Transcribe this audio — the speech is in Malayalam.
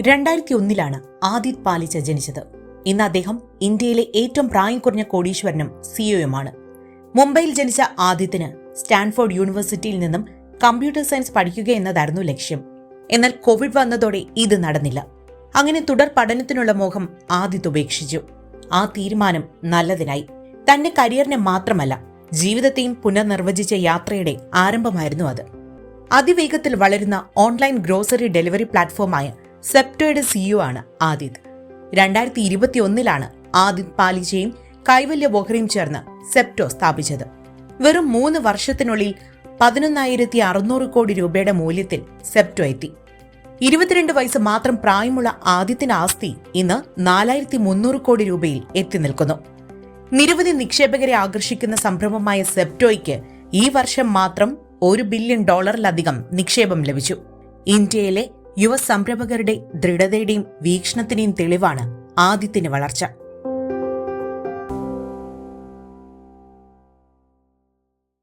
രണ്ടായിരത്തി ഒന്നിലാണ് ആദിത് പാലിച്ച ജനിച്ചത്. ഇന്ന് അദ്ദേഹം ഇന്ത്യയിലെ ഏറ്റവും പ്രായം കുറഞ്ഞ കോടീശ്വരനും സിഇഒയുമാണ് മുംബൈയിൽ ജനിച്ച ആദിത്യന് സ്റ്റാൻഫോർഡ് യൂണിവേഴ്സിറ്റിയിൽ നിന്നും കമ്പ്യൂട്ടർ സയൻസ് പഠിക്കുക എന്നതായിരുന്നു ലക്ഷ്യം. എന്നാൽ കോവിഡ് വന്നതോടെ ഇത് നടന്നില്ല. അങ്ങനെ തുടർ പഠനത്തിനുള്ള മോഹം ആദിത് ഉപേക്ഷിച്ചു. ആ തീരുമാനം നല്ലതിനായി. തന്റെ കരിയറിനെ മാത്രമല്ല ജീവിതത്തെയും പുനർനിർവചിച്ച യാത്രയുടെ ആരംഭമായിരുന്നു അത്. അതിവേഗത്തിൽ വളരുന്ന ഓൺലൈൻ ഗ്രോസറി ഡെലിവറി പ്ലാറ്റ്ഫോമായ സെപ്റ്റോയുടെ സിഇഒ ആണ് ആദിത്. രണ്ടായിരത്തി ഇരുപത്തി ഒന്നിലാണ് ആദിത് പാലിജയും കൈവല്യ ബോഹ്റയും ചേർന്ന് സെപ്റ്റോ സ്ഥാപിച്ചത്. വെറും മൂന്ന് വർഷത്തിനുള്ളിൽ പതിനൊന്നായിരത്തി അറുന്നൂറ് കോടി രൂപയുടെ മൂല്യത്തിൽ സെപ്റ്റോ എത്തി. ഇരുപത്തിരണ്ട് വയസ്സ് മാത്രം പ്രായമുള്ള ആദ്യത്തിന്റെ ആസ്തി ഇന്ന് നാലായിരത്തി മുന്നൂറ് കോടി രൂപയിൽ എത്തി നിൽക്കുന്നു. നിരവധി നിക്ഷേപകരെ ആകർഷിക്കുന്ന സംരംഭമായ സെപ്റ്റോയ്ക്ക് ഈ വർഷം മാത്രം ഒരു ബില്യൺ ഡോളറിലധികം നിക്ഷേപം ലഭിച്ചു. ഇന്ത്യയിലെ യുവ സംരംഭകരുടെ ദൃഢതയുടെയും വീക്ഷണത്തിന്റെയും തെളിവാണ് ആദ്യത്തിന്റെ വളർച്ച.